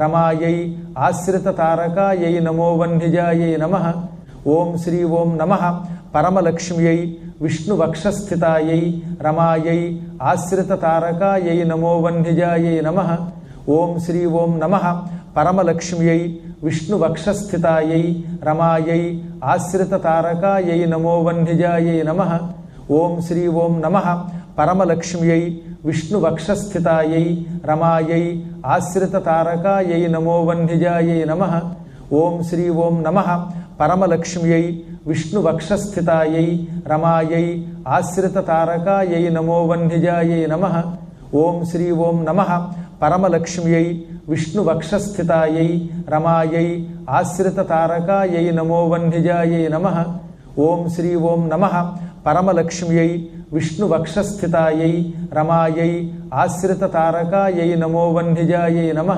రమాయై ఆశ్రిత తారకాయై నమో వన్నిజాయై నమ. ఓం శ్రీ ఓం నమ. పరమలక్ష్మ్యై విష్ణువక్షస్థితాయై రమాయై ఆశ్రిత తారకాయై నమో వన్నిజాయై నమ. ఓం శ్రీ ఓం నమ. పరమలక్ష్మ్యై విష్ణువక్షస్థితాయై రమాయై ఆశ్రిత తారకాయై నమో వన్నిజాయై నమ. ఓం శ్రీ ఓం నమ. పరమలక్ష్మ్యై విష్ణువక్షస్థితాయై రమాయై ఆశ్రిత తారకాయై నమో వన్యజాయై నమ. ఓం శ్రీ ఓం నమ. పరమలక్ష్మ్యై విష్ణువక్షస్థితాయై రమాయై ఆశ్రిత తారకాయై నమో వన్యజాయై నమ. ఓం శ్రీ ఓం నమ. పరమలక్ష్మ్యై విష్ణువక్షస్థితాయై రమాయై ఆశ్రిత తారకాయై నమో వన్యజాయై నమ. ఓం శ్రీ ఓం నమ. పరమలక్ష్మ్యై విష్ణువక్షస్థితాయై రమాయై ఆశ్రిత తారకాయై నమో వన్నిజాయై నమ.